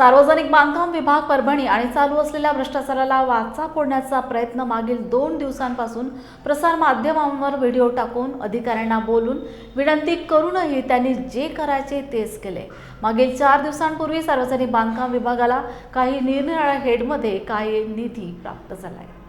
सार्वजनिक बांधकाम विभाग परभणी आणि चालू असलेल्या भ्रष्टाचाराला वाचा फोडण्याचा प्रयत्न मागील दोन दिवसांपासून प्रसार माध्यमांवर व्हिडिओ टाकून अधिकाऱ्यांना बोलून विनंती करूनही त्यांनी जे करायचे तेच केले. मागील चार दिवसांपूर्वी सार्वजनिक बांधकाम विभागाला काही निरनिराळ्या हेडमध्ये काही निधी प्राप्त झाला आहे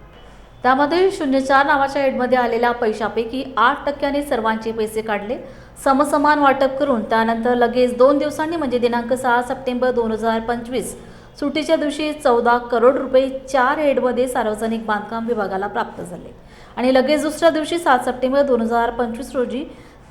त्यामध्ये शून्य चार नावाच्या एडमध्ये आलेल्या पैशापैकी आठ टक्क्याने सर्वांचे पैसे काढले. समसमान वाटप करून त्यानंतर लगेच दोन दिवसांनी म्हणजे दिनांक सहा सप्टेंबर दोन हजार पंचवीस सुट्टीच्या दिवशी चौदा करोड रुपये चार हेडमध्ये सार्वजनिक बांधकाम विभागाला प्राप्त झाले. आणि लगेच दुसऱ्या दिवशी सात सप्टेंबर दोन हजार पंचवीस रोजी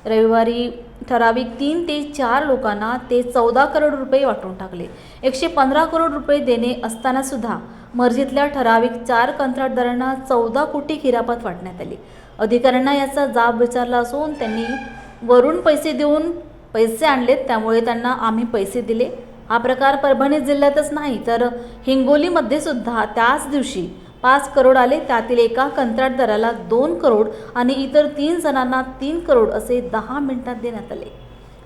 रविवारी ठराविक तीन ते चार लोकांना ते चौदा करोड रुपये वाटून टाकले. एकशे पंधरा करोड रुपये देणे असताना सुद्धा मर्जीतल्या ठराविक चार कंत्राटदारांना चौदा कोटी खिरापत वाटण्यात आली. अधिकाऱ्यांना याचा जाब विचारला असून त्यांनी वरून पैसे देऊन पैसे आणलेत त्यामुळे त्यांना आम्ही पैसे दिले. हा प्रकार परभणी जिल्ह्यातच नाही तर हिंगोलीमध्ये सुद्धा त्याच दिवशी पाच करोड आले त्यातील एका कंत्राटदाराला दोन करोड आणि इतर तीन जणांना तीन करोड असे दहा मिनिटात देण्यात आले.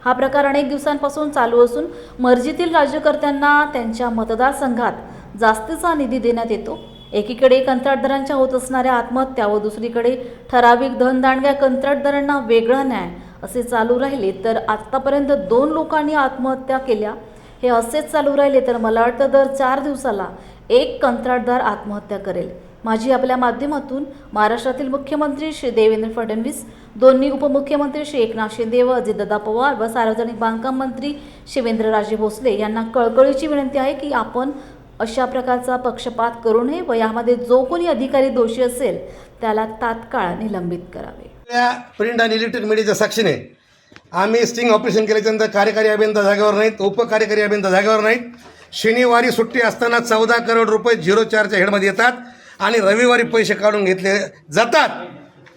हा प्रकार अनेक दिवसांपासून चालू असून मर्जीतील राज्यकर्त्यांना त्यांच्या मतदारसंघात जास्तीचा निधी देण्यात येतो. एकीकडे कंत्राटदारांच्या होत असणाऱ्या आत्महत्या व दुसरीकडे ठराविक धनदांडग्या कंत्राटदारांना वेगळा न्याय असे चालू राहिले तर आत्तापर्यंत दोन लोकांनी आत्महत्या केल्या. हे असेच चालू राहिले तर मला वाटतं दर चार दिवसाला एक कंत्राटदार आत्महत्या करेल. माझी आपल्या माध्यमातून महाराष्ट्रातील मुख्यमंत्री श्री देवेंद्र फडणवीस दोन्ही उपमुख्यमंत्री श्री एकनाथ शिंदे व अजितदादा पवार व सार्वजनिक बांधकाम मंत्री शिवेंद्रराजे भोसले यांना कळकळीची विनंती आहे की आपण अशा प्रकारचा पक्षपात करू नये व यामध्ये जो कोणी अधिकारी दोषी असेल त्याला तात्काळ निलंबित करावे. प्रिंट आणि इलेक्ट्रिक मीडियाच्या साक्षीने आम्ही स्टिंग ऑपरेशन केल्याच्यानंतर कार्यकारी अभियंता जागेवर नाहीत उपकार्यकारी अभियंता जागेवर नाहीत. शनिवारी सुट्टी असताना चौदा करोड रुपये झिरो चारच्या हेडमध्ये येतात आणि रविवारी पैसे काढून घेतले जातात.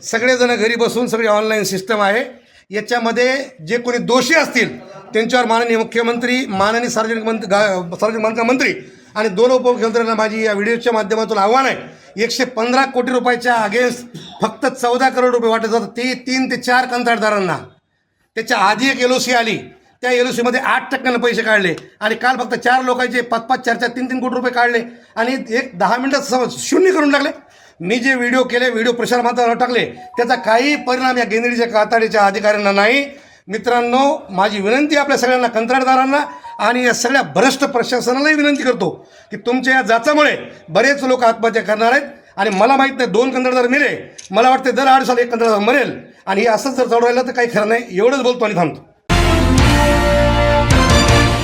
सगळेजण घरी बसून सगळी ऑनलाईन सिस्टम आहे. याच्यामध्ये जे कोणी दोषी असतील त्यांच्यावर माननीय मुख्यमंत्री माननीय सार्वजनिक मंत्री गा सार्वजनिक बांधकाम मंत्री आणि दोन उपमुख्यमंत्र्यांना माझी या व्हिडिओच्या माध्यमातून आव्हान आहे. एकशे पंधरा कोटी रुपयाच्या अगेन्स्ट फक्त चौदा करोड रुपये वाटत जातात. ते तीन ते चार कंत्राटदारांना. त्याच्या आधी एक एल ओ सी आली. त्या एल ओ सीमध्ये आठ टक्क्यानं पैसे काढले. आणि काल फक्त चार लोकांचे पाच पाच चार चार तीन तीन कोटी रुपये काढले. आणि एक दहा मिनटात समज शून्य करून टाकले. मी जे व्हिडिओ केले व्हिडिओ प्रसार माध्यमावर टाकले त्याचा काही परिणाम या गेंदडीच्या काताडीच्या अधिकाऱ्यांना नाही. मित्रांनो माझी विनंती आपल्या सगळ्यांना कंत्राटदारांना आणि या सगळ्या भ्रष्ट प्रशासनालाही विनंती करतो की तुमच्या या जाचामुळे बरेच लोक आत्महत्या करणार आहेत. आणि मला माहीत नाही दोन कंत्राटदार मिले. मला वाटते दर आठ साल एक कंत्राटदार मरेल. आणि हे असंच जर चालू राहिलं तर काही खरं नाही. एवढंच बोलतो आणि थांबतो. Yeah.